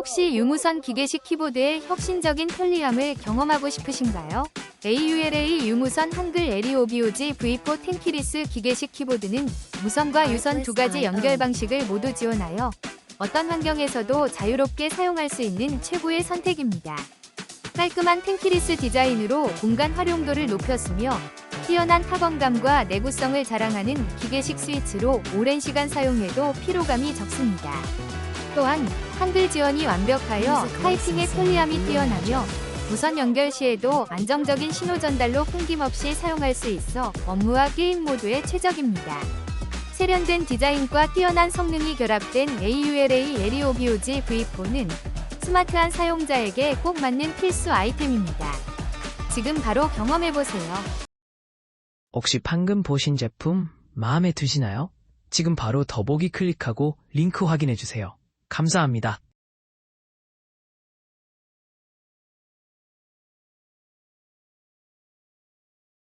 혹시 유무선 기계식 키보드의 혁신적인 편리함을 경험하고 싶으신가요? AULA 유무선 한글 LEOBOG V4 텐키리스 기계식 키보드는 무선과 유선 두 가지 연결 방식을 모두 지원하여 어떤 환경에서도 자유롭게 사용할 수 있는 최고의 선택입니다. 깔끔한 텐키리스 디자인으로 공간 활용도를 높였으며 뛰어난 타건감과 내구성을 자랑하는 기계식 스위치로 오랜 시간 사용해도 피로감이 적습니다. 또한 한글 지원이 완벽하여 타이핑의 편리함이 뛰어나며 무선 연결 시에도 안정적인 신호 전달로 끊김없이 사용할 수 있어 업무와 게임 모두에 최적입니다. 세련된 디자인과 뛰어난 성능이 결합된 AULA LEOBOG V4는 스마트한 사용자에게 꼭 맞는 필수 아이템입니다. 지금 바로 경험해보세요. 혹시 방금 보신 제품 마음에 드시나요? 지금 바로 더보기 클릭하고 링크 확인해 주세요. 감사합니다.